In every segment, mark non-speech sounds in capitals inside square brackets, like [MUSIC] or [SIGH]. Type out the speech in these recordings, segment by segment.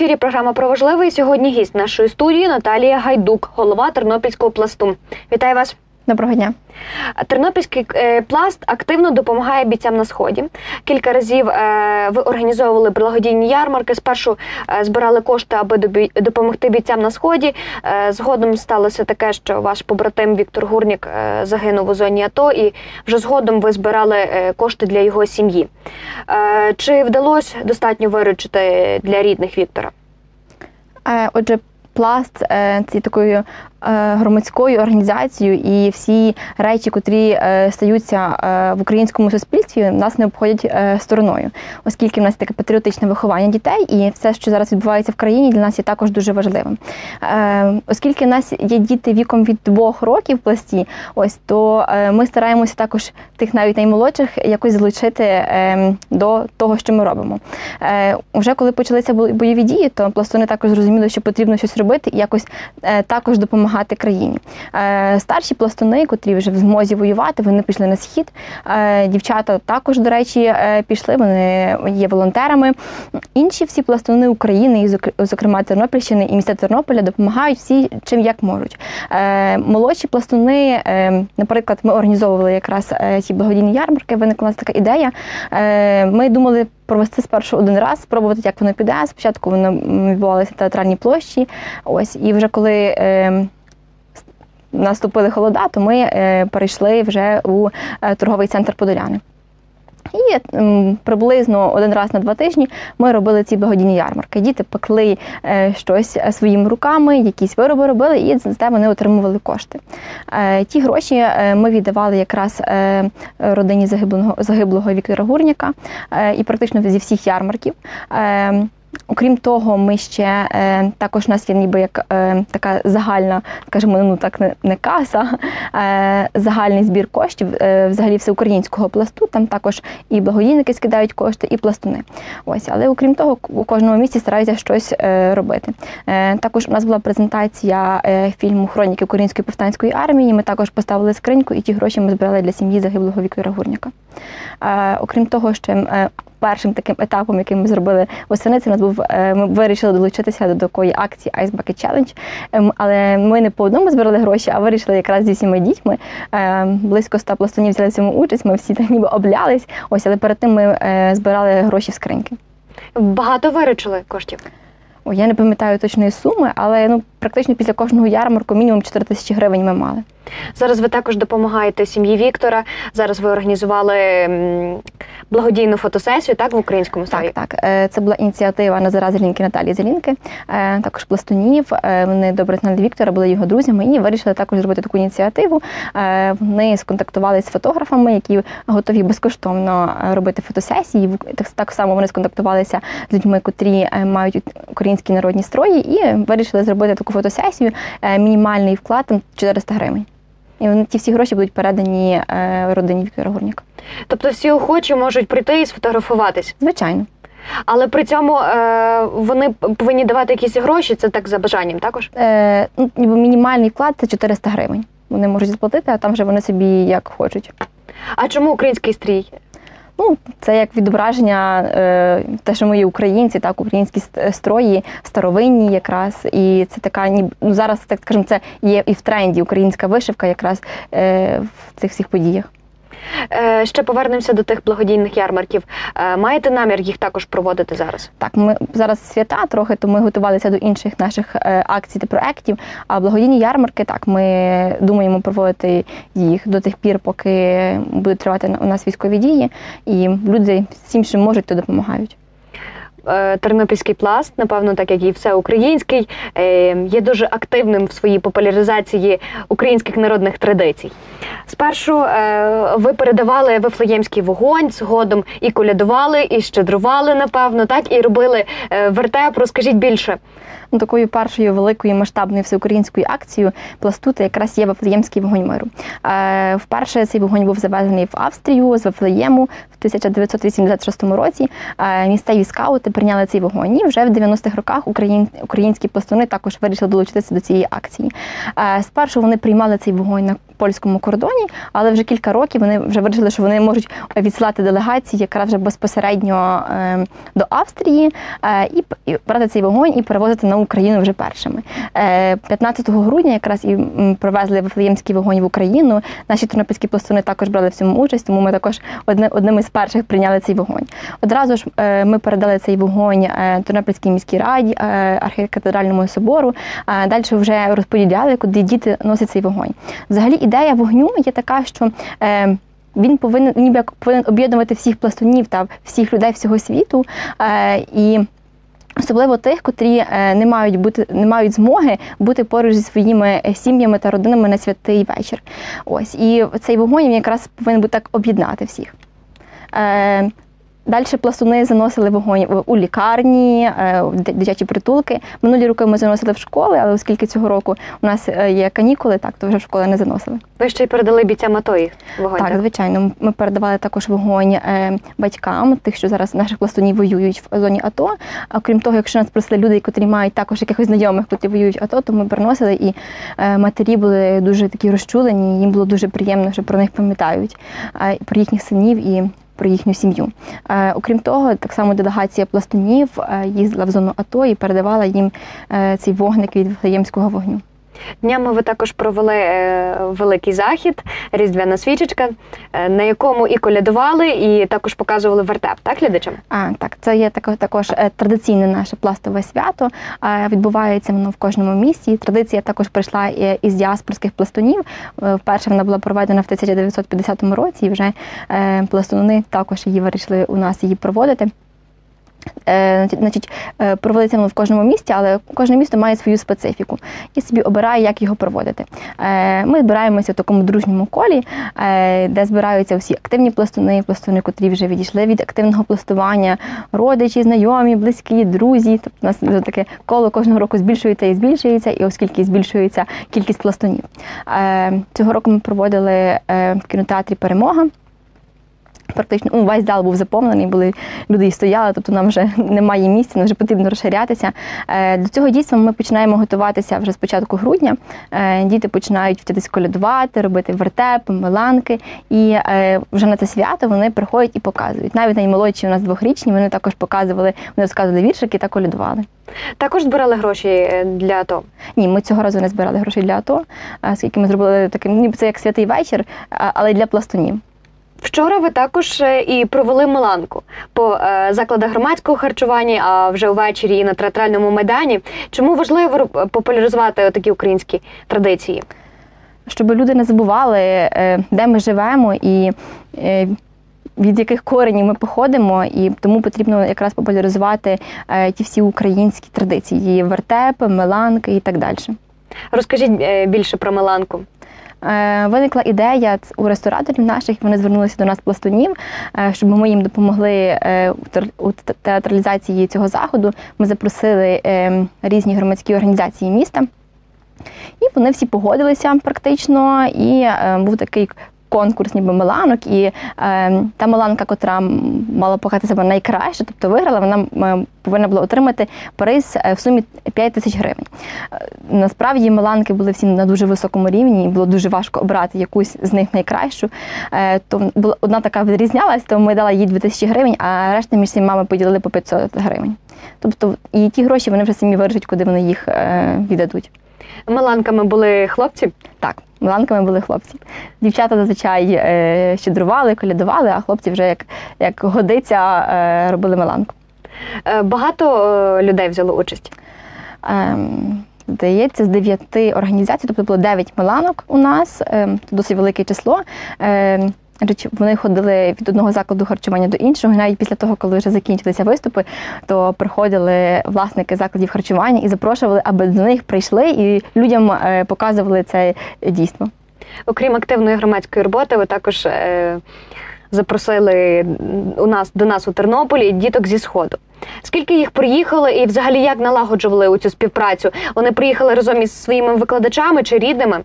ефірі програма про важливе. І Сьогодні гість нашої студії Наталія Гайдук, голова Тернопільського пласту. Вітаю вас. Доброго дня. Тернопільський е, пласт активно допомагає бійцям на сході. Кілька разів е, ви організовували благодійні ярмарки. Спершу е, збирали кошти, аби допомогти бійцям на сході. Згодом сталося таке, що ваш побратим Віктор Гурнік загинув у зоні АТО, і вже згодом ви збирали кошти для його сім'ї. Чи вдалося достатньо виручити для рідних Віктора? Отже, пласт це такою громадською організацією, і всі речі, котрі е, стаються е, в українському суспільстві, нас не обходять стороною, оскільки в нас таке патріотичне виховання дітей, і все, що зараз відбувається в країні, для нас є також дуже важливим. Оскільки в нас є діти віком від двох років пласті, ось то ми стараємося також тих навіть наймолодших якось залучити до того, що ми робимо. Вже коли почалися бойові дії, то пластуни також зрозуміли, що потрібно щось робити і якось також допомагати допомагати країні. Е, старші пластуни, котрі вже в змозі воювати, вони пішли на схід. Е, дівчата також, до речі, е, пішли. Вони є волонтерами. Інші всі пластуни України, і зокрема Тернопільщини і міста Тернополя, допомагають всі чим як можуть. Молодші пластуни, наприклад, ми організовували якраз ці благодійні ярмарки. Виникла у нас така ідея. Ми думали. Провести спершу один раз, спробувати, як воно піде. Спочатку воно відбувалося на театральній площі. Ось, і вже коли наступили холода, то ми е, перейшли вже у е, торговий центр Подоляни. І приблизно один раз на два тижні ми робили ці благодійні ярмарки. Діти пекли е, щось своїми руками, якісь вироби робили, і за те вони отримували кошти. Ті гроші ми віддавали якраз родині загиблого загиблого Віктора Гурняка і практично зі всіх ярмарків. Окрім того, ми ще е, також у нас є ніби як е, така загальна, скажімо, ну так не, не каса, е, загальний збір коштів е, взагалі всеукраїнського пласту. Там також і благодійники скидають кошти, і пластуни. Ось, але окрім того, у кожному місці стараються щось е, робити. Е, також у нас була презентація е, фільму Хроніки Української повстанської армії. Ми також поставили скриньку, і ті гроші ми збирали для сім'ї загиблого Віктора Гурняка. Е, окрім того, ще е, першим таким етапом, який ми зробили восени, це у нас був е, ми вирішили долучитися до такої акції Ice Bucket Challenge. Ем, але ми не по одному збирали гроші, а вирішили якраз зі всіма дітьми. Близько ста пластунів взяли в цьому участь. Ми всі так ніби облялись. Ось, але перед тим ми збирали гроші в скриньки. Багато виручили коштів. О, я не пам'ятаю точної суми, але ну практично після кожного ярмарку мінімум 4 тисячі гривень ми мали. Зараз ви також допомагаєте сім'ї Віктора. Зараз ви організували благодійну фотосесію, так в українському стилі? Так, так. Е, це була ініціатива Назара Зелінки Наталії Зелінки, е, також пластунів. Е, вони добре знали Віктора, були його друзями і вирішили також зробити таку ініціативу. Вони сконтактувалися з фотографами, які готові безкоштовно робити фотосесії. Так само вони сконтактувалися з людьми, котрі мають українські народні строї, і вирішили зробити таку фотосесію. Мінімальний вклад там 400 гривень. І вони ті всі гроші будуть передані е, родині Віктора Гурніка. Тобто всі охочі можуть прийти і сфотографуватись? Звичайно. Але при цьому е, вони повинні давати якісь гроші, це так за бажанням також? Е, ну, Мінімальний вклад це 400 гривень. Вони можуть сплатити, а там вже вони собі як хочуть. А чому український стрій? Ну, це як відображення, е, те, що ми українці, так, українські строї, старовинні якраз. І це така, ну зараз, так скажемо, це є і в тренді українська вишивка якраз е, в цих всіх подіях. Е, ще повернемося до тих благодійних ярмарків. Е, маєте намір їх також проводити зараз? Так, ми зараз свята трохи, то ми готувалися до інших наших е, акцій та проєктів. А благодійні ярмарки, так, ми думаємо проводити їх до тих пір, поки будуть тривати у нас військові дії, і люди всім, що можуть, то допомагають. Е, тернопільський пласт, напевно, так як і все український, е, є дуже активним в своїй популяризації українських народних традицій. Спершу е, ви передавали вифлеємський вогонь, згодом і колядували, і щедрували, напевно, так і робили вертеп. Розкажіть більше. Ну, такою першою великою масштабною всеукраїнською акцією пластути якраз є Вифлеємський вогонь миру. Вперше цей вогонь був завезений в Австрію з Вифлеєму в 1986 році. Е, місцеві скаути прийняли цей вогонь. І вже в 90-х роках українські пластуни також вирішили долучитися до цієї акції. Е, спершу вони приймали цей вогонь на польському кордоні, але вже кілька років вони вже вирішили, що вони можуть відсилати делегації якраз вже безпосередньо е, до Австрії е, і, брати цей вогонь і перевозити на Україну вже першими. Е, 15 грудня якраз і м, привезли Вифлеємський вогонь в Україну. Наші тернопільські пластуни також брали в цьому участь, тому ми також одне, одними з перших прийняли цей вогонь. Одразу ж е, ми передали цей вогонь е, Тернопільській міській раді, е, архікатедральному собору. Е, далі вже розподіляли, куди діти носять цей вогонь. Взагалі, ідея вогню є така, що він повинен ніби як повинен об'єднувати всіх пластунів та всіх людей всього світу. І Особливо тих, котрі не мають бути не мають змоги бути поруч зі своїми сім'ями та родинами на святий вечір. Ось і цей вогонь він якраз повинен бути так об'єднати всіх. Далі пластуни заносили вогонь у лікарні, е, в дитячі притулки. Минулі роки ми заносили в школи, але оскільки цього року у нас е, є канікули, так то вже в школи не заносили. Ви ще й передали бійцям АТО вогонь. Так, звичайно, ми передавали також вогонь е, батькам, тих, що зараз наших пластунів воюють в зоні АТО. А крім того, якщо нас просили люди, котрі мають також якихось знайомих, котрі воюють АТО, то ми приносили і матері були дуже такі розчулені. Їм було дуже приємно, що про них пам'ятають, про їхніх синів і. Про їхню сім'ю. Е, окрім того, так само делегація пластунів е, їздила в зону АТО і передавала їм е, цей вогник від Вифлеємського вогню. Днями ви також провели е, великий захід, різдвяна свічечка, е, на якому і колядували, і також показували вертеп, так, глядачам? А, так, це є тако- також е, традиційне наше пластове свято. Відбувається воно в кожному місті. Традиція також прийшла із діаспорських пластунів. Вперше вона була проведена в 1950 році, і вже пластуни також її вирішили у нас її проводити. Е, Значить, е, проводиться воно в кожному місті, але кожне місто має свою специфіку і собі обирає, як його проводити. Е, Ми збираємося в такому дружньому колі, де збираються всі активні пластуни, пластуни, котрі вже відійшли від активного пластування, родичі, знайомі, близькі, друзі. Тобто у нас таке коло кожного року збільшується і збільшується, і оскільки збільшується кількість пластунів. Цього року ми проводили в кінотеатрі Перемога. Практично ну, весь зал був заповнений, були люди і стояли, тобто нам вже [LAUGHS] немає місця, нам вже потрібно розширятися. Е, До цього дійства ми починаємо готуватися вже з початку грудня. Е, Діти починають вчитись колядувати, робити вертепи, меланки. І е, вже на це свято вони приходять і показують. Навіть наймолодші у нас двохрічні, вони також показували, вони розказували віршики та колядували. Також збирали гроші для АТО. Ні, ми цього разу не збирали грошей для АТО, оскільки ми зробили таким, ніби це як святий вечір, але для пластунів. Вчора ви також е, і провели Миланку по е, закладах громадського харчування, а вже ввечері і на театральному майдані. Чому важливо популяризувати такі українські традиції? щоб люди не забували, е, де ми живемо і е, від яких коренів ми походимо, і тому потрібно якраз популяризувати е, ті всі українські традиції, вертепи, меланки і так далі. Розкажіть е, більше про Миланку. Е, Виникла ідея у рестораторів наших, вони звернулися до нас пластунів, е, щоб ми їм допомогли е, у театралізації цього заходу. Ми запросили е, різні громадські організації міста. І вони всі погодилися практично, і був такий конкурс, ніби Миланок, і е, та Миланка, котра мала показати себе найкраще, тобто виграла, вона е, повинна була отримати приз е, в сумі 5 тисяч гривень. Е, Насправді Миланки були всі на дуже високому рівні, і було дуже важко обрати якусь з них найкращу. Е, То була одна така відрізнялась, то ми дали їй 2 тисячі гривень, а решта між всіма поділили по 500 гривень. Тобто і ті гроші вони вже самі вирішать, куди вони їх е, віддадуть. Миланками були хлопці. Так, миланками були хлопці. Дівчата зазвичай е, щедрували, колядували, а хлопці вже як, як годиться е, робили миланку. Е, Багато е, людей взяло участь. Е, Здається, з дев'яти організацій, тобто було дев'ять миланок у нас, е, досить велике число. Речі, вони ходили від одного закладу харчування до іншого. Навіть після того, коли вже закінчилися виступи, то приходили власники закладів харчування і запрошували, аби до них прийшли і людям е, показували це дійство. Окрім активної громадської роботи, ви також е, запросили у нас до нас у Тернополі діток зі сходу. Скільки їх приїхало і взагалі як налагоджували у цю співпрацю? Вони приїхали разом із своїми викладачами чи рідними?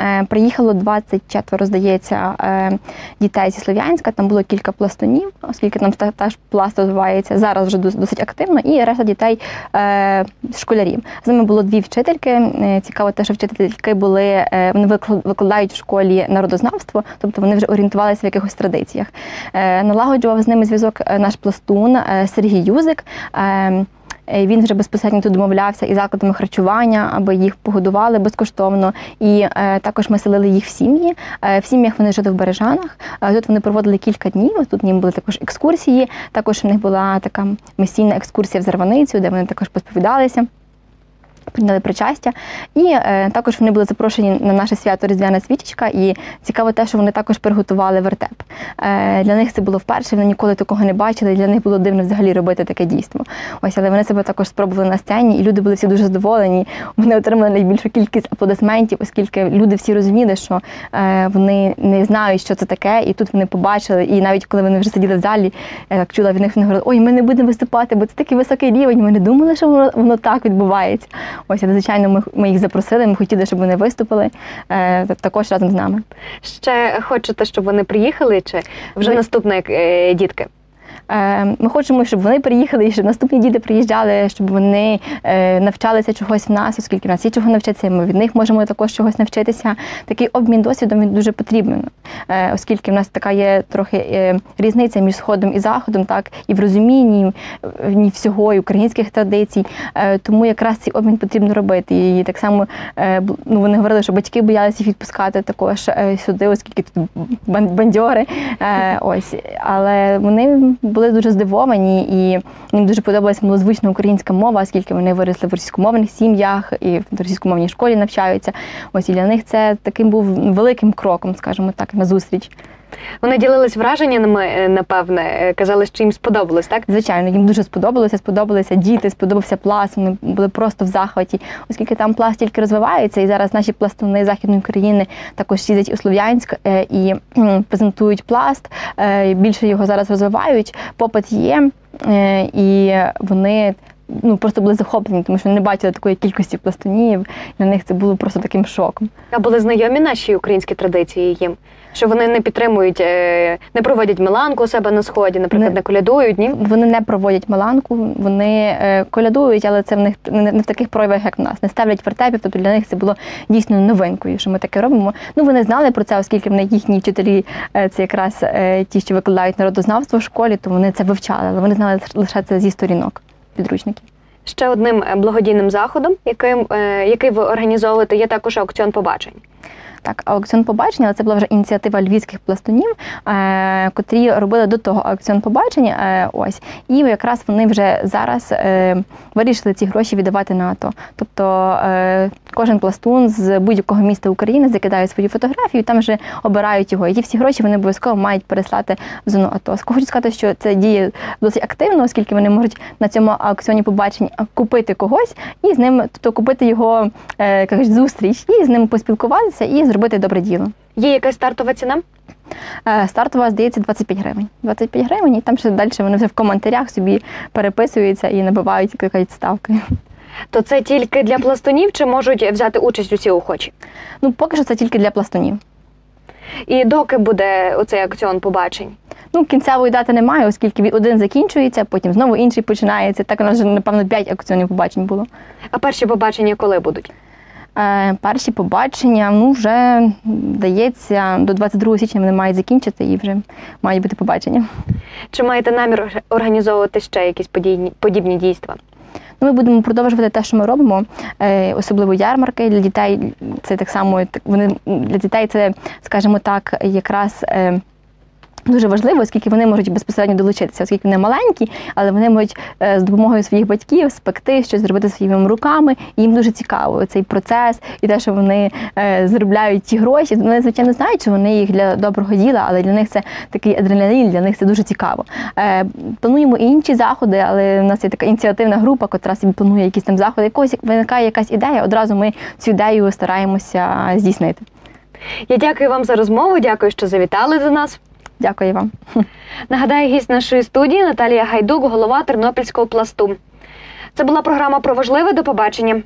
Е, Приїхало 24, здається, е, дітей зі Слов'янська. Там було кілька пластунів, оскільки там та- теж пласт розвивається зараз вже досить активно, і решта дітей е, школярів. З ними було дві вчительки. Цікаво, те, що вчительки були вони викладають в школі народознавство, тобто вони вже орієнтувалися в якихось традиціях. Налагоджував з ними зв'язок наш пластун Сергій Юзик. Е, Він вже безпосередньо тут домовлявся із закладами харчування, аби їх погодували безкоштовно. І е, також ми селили їх в сім'ї. Е, в сім'ях вони жили в Бережанах. Тут вони проводили кілька днів. Тут їм були також екскурсії. Також у них була така місійна екскурсія в Зарваницю, де вони також посповідалися. Прийняли причастя, і е, також вони були запрошені на наше свято Різдвяна свічечка. І цікаво те, що вони також приготували вертеп. Е, для них це було вперше, вони ніколи такого не бачили. Для них було дивно взагалі робити таке дійство. Ось, але вони себе також спробували на сцені, і люди були всі дуже задоволені. Вони отримали найбільшу кількість аплодисментів, оскільки люди всі розуміли, що е, вони не знають, що це таке, і тут вони побачили. І навіть коли вони вже сиділи в залі, я так чула від них, вони говорили, ой, ми не будемо виступати, бо це такий високий рівень. Ми не думали, що воно, воно так відбувається. Ось, але звичайно, ми, ми їх запросили. Ми хотіли, щоб вони виступили е, також разом з нами. Ще хочете, щоб вони приїхали, чи вже Ви- наступне е, дітки? Е, Ми хочемо, щоб вони приїхали, і щоб наступні діти приїжджали, щоб вони е, навчалися чогось в нас, оскільки в нас є чого навчитися, і ми від них можемо також чогось навчитися. Такий обмін досвідом він дуже потрібен, е, оскільки в нас така є трохи різниця між сходом і заходом, так і в розумінні ні всього і українських традицій. Тому якраз цей обмін потрібно робити. І так само ну, вони говорили, що батьки боялися їх відпускати також сюди, оскільки тут бан- бандьори. Ось, але вони були дуже здивовані, і їм дуже подобалася милозвучна українська мова, оскільки вони виросли в російськомовних сім'ях і в російськомовній школі навчаються. Ось і для них це таким був великим кроком, скажімо так, на зустріч. Вони ділились враженнями, е, напевне, е, казали, що їм сподобалось, так? Звичайно, їм дуже сподобалося, сподобалися діти, сподобався пласт. Вони були просто в захваті, оскільки там пласт тільки розвивається, і зараз наші пластуни західної України також їздять у Слов'янськ е, і презентують пласт. Більше його зараз розвивають. Попит є, і вони. Ну, просто були захоплені, тому що не бачили такої кількості пластунів. Для них це було просто таким шоком. А були знайомі наші українські традиції їм? Що вони не підтримують, е, не проводять меланку у себе на сході, наприклад, Не- не колядують, ні? Вони не проводять маланку, вони е, колядують, але це в них не, в таких проявах, як в нас. Не ставлять вертепів, тобто для них це було дійсно новинкою, що ми таке робимо. Ну вони знали про це, оскільки в їхні вчителі е, це якраз ті, що викладають народознавство в школі, то вони це вивчали, але вони знали лише це зі сторінок підручників. Ще одним е, благодійним заходом, яким, е, який ви організовуєте, є також аукціон побачень. Так, аукціон побачення, але це була вже ініціатива львівських пластунів, е, котрі робили до того аукціон побачення. Е, ось і якраз вони вже зараз е, вирішили ці гроші віддавати на АТО. Тобто е, кожен пластун з будь-якого міста України закидає свою фотографію, там вже обирають його. І ті всі гроші вони обов'язково мають переслати в зону АТО. Хочу сказати, що це діє досить активно, оскільки вони можуть на цьому аукціоні побачень купити когось і з ним, тобто купити його е, зустріч, і з ним поспілкуватися і зробити добре діло. Є якась стартова ціна? Е, Стартова, здається, 25 гривень. 25 гривень, і там ще далі вони вже в коментарях собі переписуються і набивають як ставки. То це тільки для пластунів чи можуть взяти участь усі охочі? Ну, поки що це тільки для пластунів. І доки буде оцей аукціон побачень? Ну, кінцевої дати немає, оскільки один закінчується, потім знову інший починається. Так у нас вже, напевно, 5 аукціонів побачень було. А перші побачення коли будуть? Е, перші побачення, ну, вже дається, до 22 січня вони мають закінчити і вже мають бути побачення. Чи маєте намір організовувати ще якісь подібні, подібні дійства? Ну, Ми будемо продовжувати те, що ми робимо, е, особливо ярмарки для дітей. Це так само вони для дітей це, скажімо так, якраз. Дуже важливо, оскільки вони можуть безпосередньо долучитися, оскільки вони маленькі, але вони можуть е, з допомогою своїх батьків спекти щось зробити своїми руками. І їм дуже цікаво цей процес і те, що вони е, заробляють ті гроші. Вони звичайно знають, що вони їх для доброго діла, але для них це такий адреналін, для них це дуже цікаво. Е, плануємо і інші заходи, але в нас є така ініціативна група, котра собі планує якісь там заходи. Якось виникає якась ідея, одразу ми цю ідею стараємося здійснити. Я дякую вам за розмову. Дякую, що завітали до нас. Дякую вам. [LAUGHS] Нагадаю, гість нашої студії Наталія Гайдук, голова Тернопільського пласту. Це була програма про важливе. До побачення.